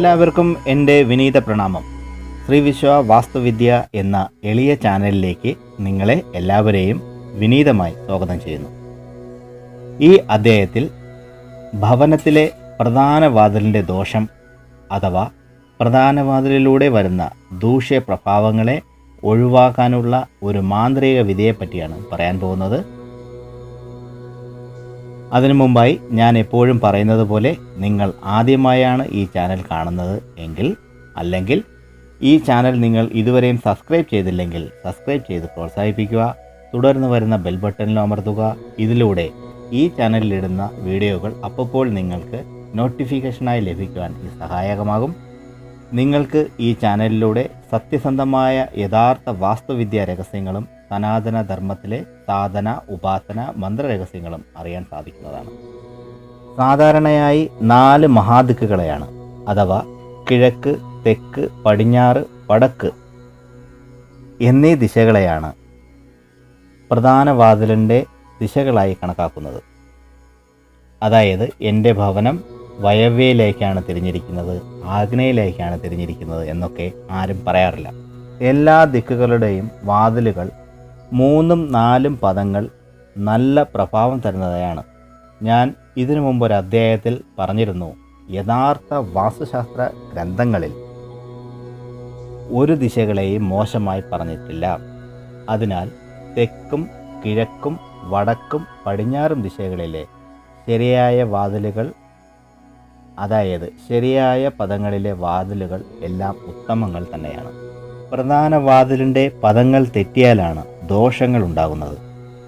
എല്ലാവർക്കും എന്റെ വിനീത പ്രണാമം. ശ്രീവിശ്വ വാസ്തുവിദ്യ എന്ന എളിയ ചാനലിലേക്ക് നിങ്ങളെ എല്ലാവരെയും വിനീതമായി സ്വാഗതം ചെയ്യുന്നു. ഈ അധ്യായത്തിൽ ഭവനത്തിലെ പ്രധാന വാതിലിന്റെ ദോഷം അഥവാ പ്രധാന വാതിലിലൂടെ വരുന്ന ദൂഷ്യ പ്രഭാവങ്ങളെ ഒഴിവാക്കാനുള്ള ഒരു മാന്ത്രിക വിധിയെപ്പറ്റിയാണ് പറയാൻ പോകുന്നത്. അതിനു മുമ്പായി ഞാൻ എപ്പോഴും പറയുന്നത് പോലെ നിങ്ങൾ ആദ്യമായാണ് ഈ ചാനൽ കാണുന്നത് എങ്കിൽ അല്ലെങ്കിൽ ഈ ചാനൽ നിങ്ങൾ ഇതുവരെയും സബ്സ്ക്രൈബ് ചെയ്തില്ലെങ്കിൽ സബ്സ്ക്രൈബ് ചെയ്ത് പ്രോത്സാഹിപ്പിക്കുക തുടർന്ന് വരുന്ന ബെൽ ബട്ടണിൽ അമർത്തുക ഇതിലൂടെ ഈ ചാനലിലിടുന്ന വീഡിയോകൾ അപ്പോൾ നിങ്ങൾക്ക് നോട്ടിഫിക്കേഷനായി ലഭിക്കുവാൻ ഇത് സഹായകമാകും. നിങ്ങൾക്ക് ഈ ചാനലിലൂടെ സത്യസന്ധമായ യഥാർത്ഥ വാസ്തുവിദ്യാ രഹസ്യങ്ങളും സനാതന ധർമ്മത്തിലെ സാധന ഉപാസന മന്ത്രരഹസ്യങ്ങളും അറിയാൻ സാധിക്കുന്നതാണ്. സാധാരണയായി നാല് മഹാദിക്കുകളെയാണ്. അഥവാ കിഴക്ക് തെക്ക് പടിഞ്ഞാറ് വടക്ക് എന്നീ ദിശകളെയാണ് പ്രധാന വാതിലിന്റെ ദിശകളായി കണക്കാക്കുന്നത്. അതായത് എന്റെ ഭവനം വയവ്യയിലേക്കാണ് തിരിഞ്ഞിരിക്കുന്നത് ആഗ്നയിലേക്കാണ് തിരിഞ്ഞിരിക്കുന്നത് എന്നൊക്കെ ആരും പറയാറില്ല. എല്ലാ ദിക്കുകളുടെയും വാതിലുകൾ മൂന്നും നാലും പദങ്ങൾ നല്ല പ്രഭാവം തരുന്നതാണ് ഞാൻ ഇതിനു മുമ്പ് ഒരു അദ്ധ്യായത്തിൽ പറഞ്ഞിരുന്നു യഥാർത്ഥ വാസ്തുശാസ്ത്ര ഗ്രന്ഥങ്ങളിൽ ഒരു ദിശകളെയും മോശമായി പറഞ്ഞിട്ടില്ല. അതിനാൽ തെക്കും കിഴക്കും വടക്കും പടിഞ്ഞാറും ദിശകളിലെ ശരിയായ വാതിലുകൾ അതായത് ശരിയായ പദങ്ങളിലെ വാതിലുകൾ എല്ലാം ഉത്തമങ്ങൾ തന്നെയാണ്. പ്രധാന വാതിലിന്റെ പദങ്ങൾ തെറ്റിയാലാണ് ദോഷങ്ങൾ ഉണ്ടാകുന്നത്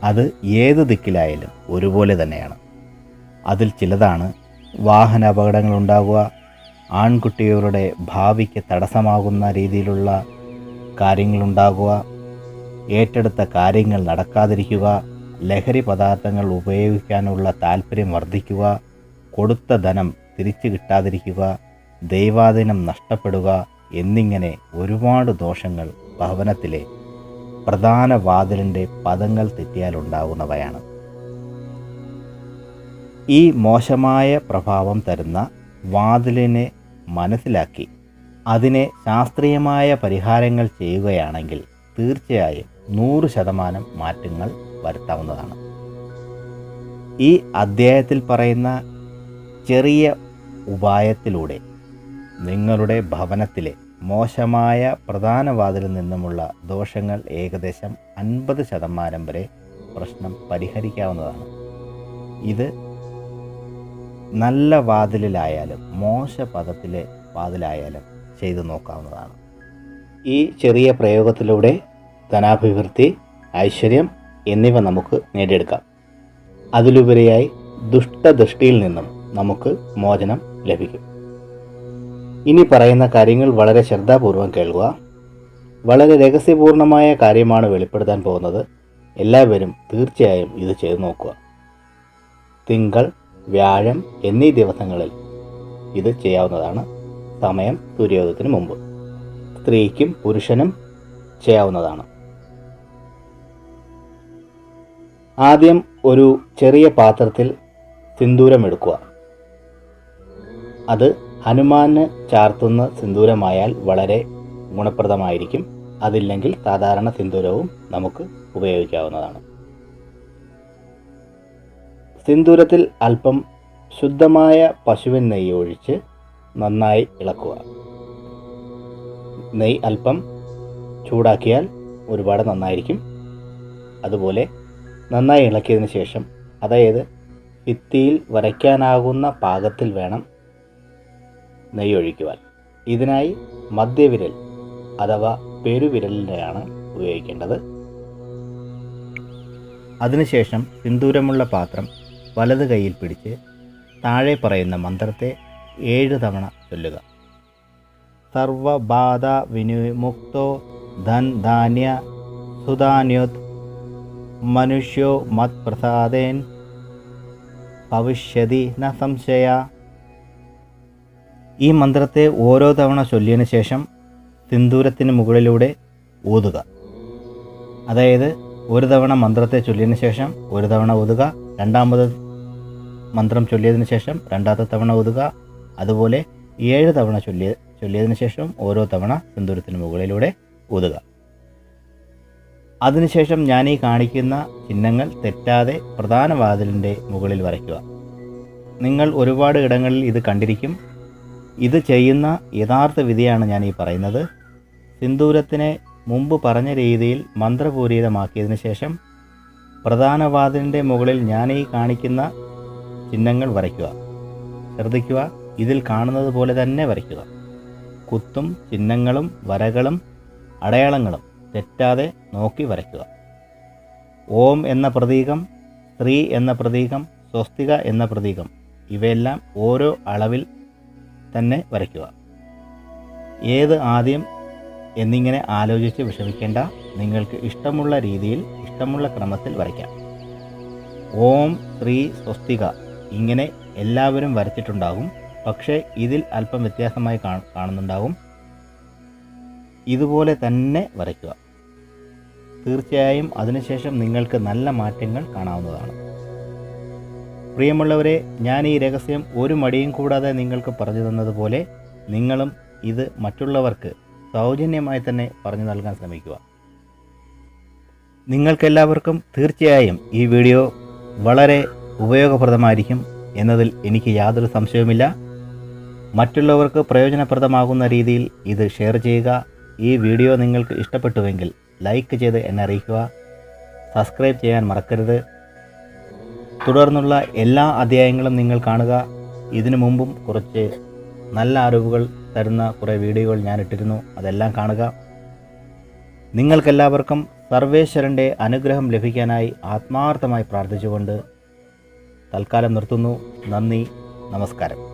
അത് ഏത് ദിക്കിലായാലും ഒരുപോലെ തന്നെയാണ്. അതിൽ ചിലതാണ് വാഹന അപകടങ്ങൾ ഉണ്ടാകുക ആൺകുട്ടികളുടെ ഭാവിക്ക് തടസ്സമാകുന്ന രീതിയിലുള്ള കാര്യങ്ങളുണ്ടാകുക ഏറ്റെടുത്ത കാര്യങ്ങൾ നടക്കാതിരിക്കുക ലഹരി പദാർത്ഥങ്ങൾ ഉപയോഗിക്കാനുള്ള താല്പര്യം വർദ്ധിക്കുക കൊടുത്ത ധനം തിരിച്ചു കിട്ടാതിരിക്കുക ദൈവാധീനം നഷ്ടപ്പെടുക എന്നിങ്ങനെ ഒരുപാട് ദോഷങ്ങൾ ഭവനത്തിലെ പ്രധാന വാതിലിന്റെ പദങ്ങൾ തെറ്റിയാൽ ഉണ്ടാകുന്നവയാണ്. ഈ മോശമായ പ്രഭാവം തരുന്ന വാതിലിനെ മനസ്സിലാക്കി അതിനെ ശാസ്ത്രീയമായ പരിഹാരങ്ങൾ ചെയ്യുകയാണെങ്കിൽ തീർച്ചയായും നൂറ് ശതമാനം മാറ്റങ്ങൾ വരുത്താവുന്നതാണ്. ഈ അദ്ധ്യായത്തിൽ പറയുന്ന ചെറിയ ഉപായത്തിലൂടെ നിങ്ങളുടെ ഭവനത്തിലെ മോശമായ പ്രധാന വാതിലിൽ നിന്നുമുള്ള ദോഷങ്ങൾ ഏകദേശം അൻപത് ശതമാനം വരെ പ്രശ്നം പരിഹരിക്കാവുന്നതാണ്. ഇത് നല്ല വാതിലിലായാലും മോശ പദത്തിലെ വാതിലായാലും ചെയ്തു നോക്കാവുന്നതാണ്. ഈ ചെറിയ പ്രയോഗത്തിലൂടെ ധനാഭിവൃദ്ധി ഐശ്വര്യം എന്നിവ നമുക്ക് നേടിയെടുക്കാം. അതിലുപരിയായി ദുഷ്ടദൃഷ്ടിയിൽ നിന്നും നമുക്ക് മോചനം ലഭിക്കും. ഇനി പറയുന്ന കാര്യങ്ങൾ വളരെ ശ്രദ്ധാപൂർവം കേൾക്കുക. വളരെ രഹസ്യപൂർണമായ കാര്യമാണ് വെളിപ്പെടുത്താൻ പോകുന്നത്. എല്ലാവരും തീർച്ചയായും ഇത് ചെയ്തു നോക്കുക. തിങ്കൾ വ്യാഴം എന്നീ ദിവസങ്ങളിൽ ഇത് ചെയ്യാവുന്നതാണ്. സമയം സൂര്യോദയത്തിന് മുമ്പ്. സ്ത്രീക്കും പുരുഷനും ചെയ്യാവുന്നതാണ്. ആദ്യം ഒരു ചെറിയ പാത്രത്തിൽ സിന്ദൂരം എടുക്കുക. അത് ഹനുമാന് ചാർത്തുന്ന സിന്ദൂരമായാൽ വളരെ ഗുണപ്രദമായിരിക്കും. അതില്ലെങ്കിൽ സാധാരണ സിന്ദൂരവും നമുക്ക് ഉപയോഗിക്കാവുന്നതാണ്. സിന്ദൂരത്തിൽ അല്പം ശുദ്ധമായ പശുവിൻ നെയ്യ് ഒഴിച്ച് നന്നായി ഇളക്കുക. നെയ്യ് അല്പം ചൂടാക്കിയാൽ ഒരുപാട് നന്നായിരിക്കും. അതുപോലെ നന്നായി ഇളക്കിയതിന് ശേഷം അതായത് ഭിത്തിയിൽ വരയ്ക്കാനാകുന്ന പാകത്തിൽ വേണം നെയ്യ് ഒഴിക്കുവാൻ ഇതിനായി മധ്യവിരൽ അഥവാ പെരുവിരലിനെയാണ് ഉപയോഗിക്കേണ്ടത്. അതിനുശേഷം പിന്തൂരമുള്ള പാത്രം വലത് കൈയിൽ പിടിച്ച് താഴെ പറയുന്ന മന്ത്രത്തെ ഏഴ് തവണ ചൊല്ലുക. സർവബാധ വിനിമുക്തോ ധൻ ധാന്യ സുധാന്യോത് മനുഷ്യോ മത് പ്രസാദേൻ. ഭവിഷ്യതി ന സംശയ. ഈ മന്ത്രത്തെ ഓരോ തവണ ചൊല്ലിയതിനു ശേഷം സിന്ദൂരത്തിന് മുകളിലൂടെ ഊതുക അതായത് ഒരു തവണ മന്ത്രത്തെ ചൊല്ലിയതിനു ശേഷം ഒരു തവണ ഊതുക രണ്ടാമത് മന്ത്രം ചൊല്ലിയതിനു ശേഷം രണ്ടാമത്തെ തവണ ഊതുക അതുപോലെ ഏഴ് തവണ ചൊല്ലിയ ചൊല്ലിയതിനു ശേഷം ഓരോ തവണ സിന്ദൂരത്തിന് മുകളിലൂടെ ഊതുക അതിനുശേഷം ഞാൻ ഈ കാണിക്കുന്ന ചിഹ്നങ്ങൾ തെറ്റാതെ പ്രധാന വാതിലിന്റെ മുകളിൽ വരയ്ക്കുക. നിങ്ങൾ ഒരുപാട് ഇടങ്ങളിൽ ഇത് കണ്ടിരിക്കും. ഇത് ചെയ്യുന്ന യഥാർത്ഥ വിധിയാണ് ഞാൻ ഈ പറയുന്നത്. സിന്ദൂരത്തിനെ മുമ്പ് പറഞ്ഞ രീതിയിൽ മന്ത്രപൂരിതമാക്കിയതിനു ശേഷം പ്രധാന വാതിലിന്റെ മുകളിൽ ഞാൻ ഈ കാണിക്കുന്ന ചിഹ്നങ്ങൾ വരയ്ക്കുക. ശ്രദ്ധിക്കുക ഇതിൽ കാണുന്നത് പോലെ തന്നെ വരയ്ക്കുക. കുത്തും ചിഹ്നങ്ങളും വരകളും അടയാളങ്ങളും തെറ്റാതെ നോക്കി വരയ്ക്കുക. ഓം എന്ന പ്രതീകം സ്ത്രീ എന്ന പ്രതീകം സ്വസ്തിക എന്ന പ്രതീകം ഇവയെല്ലാം ഓരോ അളവിൽ തന്നെ വരയ്ക്കുക. ഏത് ആദ്യം എന്നിങ്ങനെ ആലോചിച്ച് വിഷമിക്കേണ്ട നിങ്ങൾക്ക് ഇഷ്ടമുള്ള രീതിയിൽ ഇഷ്ടമുള്ള ക്രമത്തിൽ വരയ്ക്കാം. ഓം ശ്രീ സ്വസ്തിക. ഇങ്ങനെ എല്ലാവരും വരച്ചിട്ടുണ്ടാകും. പക്ഷേ ഇതിൽ അല്പം വ്യത്യാസമായി കാണുന്നുണ്ടാകും. ഇതുപോലെ തന്നെ വരയ്ക്കുക. തീർച്ചയായും അതിനുശേഷം നിങ്ങൾക്ക് നല്ല മാറ്റങ്ങൾ കാണാവുന്നതാണ്. പ്രിയമുള്ളവരെ ഞാൻ ഈ രഹസ്യം ഒരു മടിയും കൂടാതെ നിങ്ങൾക്ക് പറഞ്ഞു തന്നതുപോലെ നിങ്ങളും ഇത് മറ്റുള്ളവർക്ക് സൗജന്യമായി തന്നെ പറഞ്ഞു നൽകാൻ ശ്രമിക്കുക. നിങ്ങൾക്കെല്ലാവർക്കും തീർച്ചയായും ഈ വീഡിയോ വളരെ ഉപയോഗപ്രദമായിരിക്കും എന്നതിൽ എനിക്ക് യാതൊരു സംശയവുമില്ല. മറ്റുള്ളവർക്ക് പ്രയോജനപ്രദമാകുന്ന രീതിയിൽ ഇത് ഷെയർ ചെയ്യുക. ഈ വീഡിയോ നിങ്ങൾക്ക് ഇഷ്ടപ്പെട്ടുവെങ്കിൽ ലൈക്ക് ചെയ്ത് എന്നെ അറിയിക്കുക. സബ്സ്ക്രൈബ് ചെയ്യാൻ മറക്കരുത്. തുടർന്നുള്ള എല്ലാ അധ്യായങ്ങളും നിങ്ങൾ കാണുക. ഇതിനു മുമ്പും കുറച്ച് നല്ല അറിവുകൾ തരുന്ന കുറേ വീഡിയോകൾ ഞാൻ ഇട്ടിരുന്നു. അതെല്ലാം കാണുക. നിങ്ങൾക്കെല്ലാവർക്കും സർവേശ്വരന്റെ അനുഗ്രഹം ലഭിക്കാനായി ആത്മാർത്ഥമായി പ്രാർത്ഥിച്ചുകൊണ്ട് തൽക്കാലം നിർത്തുന്നു. നന്ദി. നമസ്കാരം.